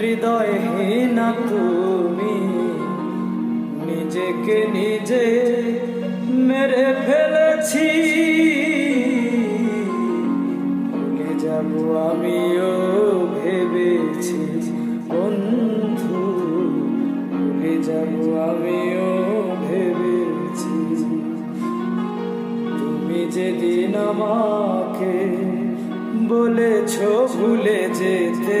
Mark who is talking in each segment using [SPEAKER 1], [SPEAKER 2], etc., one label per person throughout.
[SPEAKER 1] হৃদয়হীনা তুমি, নিজেকে নিজে মেরে ফেলেছি। ভুলে যাব আমিও ভেবেছি, বন্ধু, ভুলে যাব আমিও ভেবেছি। তুমি যেদিন আমাকে বলেছ ভুলে যেতে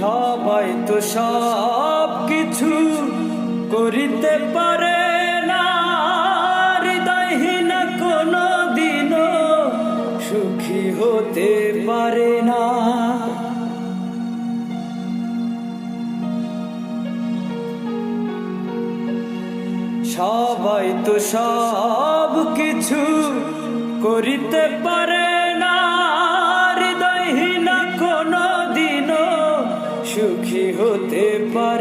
[SPEAKER 1] সবাই তো সব কিছু করিতে পারে না। হৃদয়হীন কোনো দিনও সুখী হতে পারে না। সবাই তো সব কিছু করিতে পারে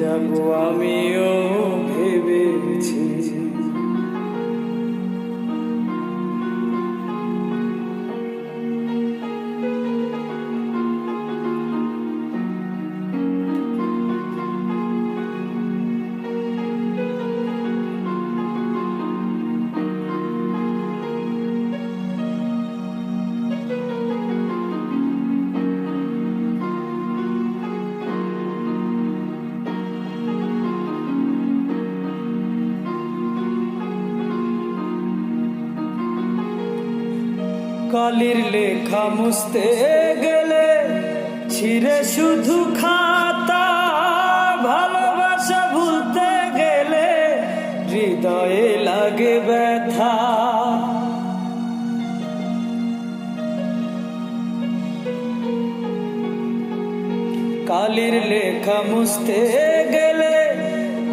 [SPEAKER 1] যাব আমিও কালির লেখা মুছতে গেলে ছিঁড়ে শুধু খাতা, ভালোবাসা ভুলতে গেলে হৃদয়ে লাগে ব্যথা। কালির লেখা মুছতে গেলে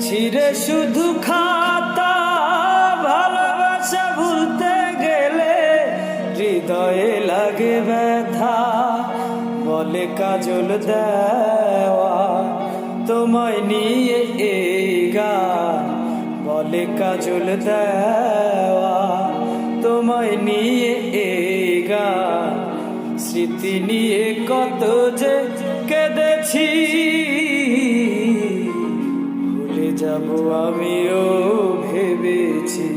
[SPEAKER 1] ছিঁড়ে শুধু খাতা লাগে ব্যথা, বলে কাজল দেওয়া, তোমায় নিয়ে এই গান, বলে কাজল দেওয়া, তোমায় নিয়ে এই গান, স্মৃতি নিয়ে কত যে কেঁদেছি। ভুলে যাব আমিও ভেবেছি,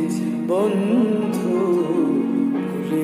[SPEAKER 1] বন্ধু।